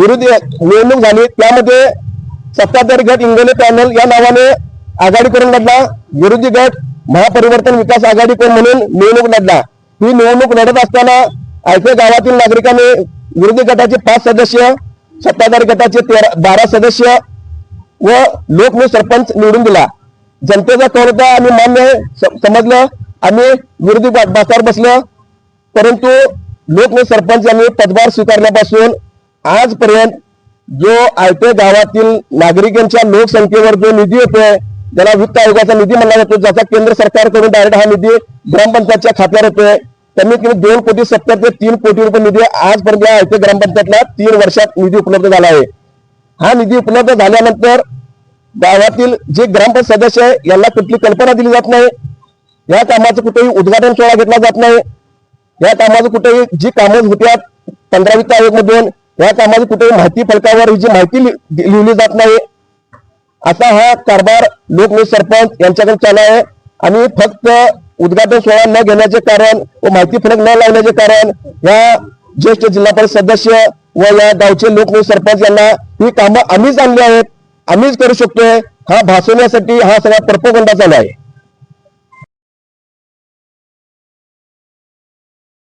विरोधी निवडणूक झाली. त्यामध्ये सत्ताधारी गट इंगोले पॅनल या नावाने आघाडी करून लढला. विरोधी गट महापरिवर्तन विकास आघाडी करून म्हणून निवडणूक लढला. ही निवडणूक लढत असताना ऐके गावातील नागरिकांनी विरोधी गटाचे पाच सदस्य सत्ताधारी गटाचे तेरा बारा सदस्य व लोकने सरपंच निवडून दिला. जनतेचा कौल होता आम्ही मान्य समजलं. आम्ही विरोधी बा- बसलो. परंतु लोकने सरपंच यांनी पदभार स्वीकारल्यापासून आजपर्यंत जो आयते गावातील नागरिकांच्या लोकसंख्येवर जो निधी येतोय ज्याला वित्त आयोगाचा निधी म्हणला जातो ज्याचा केंद्र सरकारकडून डायरेक्ट हा निधी ग्रामपंचायतच्या खात्यावर येतोय. कमीत कमी दोन कोटी सत्तर ते तीन कोटी रुपये निधी आजपर्यंत या आयते ग्रामपंचायतला तीन वर्षात निधी उपलब्ध झाला आहे. हा निधी उपलब्ध झाल्यानंतर गावातील जे ग्रामपंचायत सदस्य आहे यांना कुठली कल्पना दिली जात नाही. या कामाचं कुठेही उद्घाटन सोहळा घेतला जात नाही. या कामाचं कुठेही जी कामं होत्या पंधरा वित्त आयोग मधून या कामाची कुठेही माहिती फलकावर ही जी माहिती लिहिली जात नाही. असा हा कारभार लोकनेते सरपंच यांच्याकडे चालू आहे. आणि फक्त उद्घाटन सोहळा न घेण्याचे कारण व माहिती फलक न लावण्याचे कारण या ज्येष्ठ जिल्हा परिषद सदस्य व या गावचे लोकनेते सरपंच यांना ही कामं आम्हीच आणली आहेत. आम्हीच करू शकतोय. हा भासवण्यासाठी हा सगळा प्रपोगंडा चालू आहे.